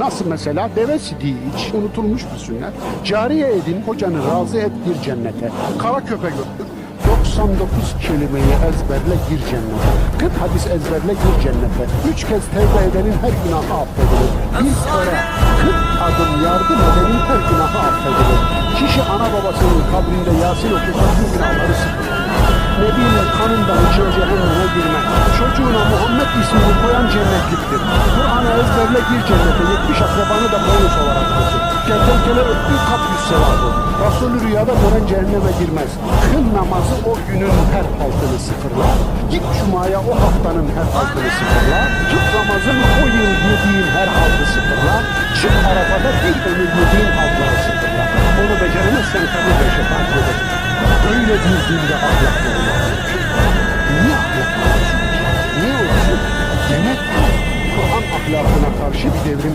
Nasıl mesela deve sidiği iç, unutulmuş bir sünnet. Cariye edin, kocanı razı et gir cennete. Kara köpek öptür, 99 kelimeyi ezberle gir cennete. 40 hadis ezberle gir cennete. Üç kez tevbe edenin her günahı affedilir. Bir kere 40 adım yardım edenin her günahı affedilir. Kişi ana babasının kabrinde Yasin okursa bu günahları sıfırlanır. Nebi'nin kanından içine cehenneme girmek. Çocuğuna Muhammed ismini koyan cennetliktir. Kur'an'ı ezberle gir cennete. 70 akrabanı da bonus olarak alsın. Kertenkele öptüğü kap yüz sevabı. Resulü rüyada gören cehenneme girmez. Kıl namazı o günün her haltını sıfırla. Git cumaya o haftanın her haltını sıfırla. Tut namazın o yıl yediğin her haltı sıfırla. Çık arabada bir ömür yediğin haltları sıfırla. Onu beceremezsen kabirde şefaat edersin. Öyle bir dinde ahlaklı ahlakına karşı bir devrim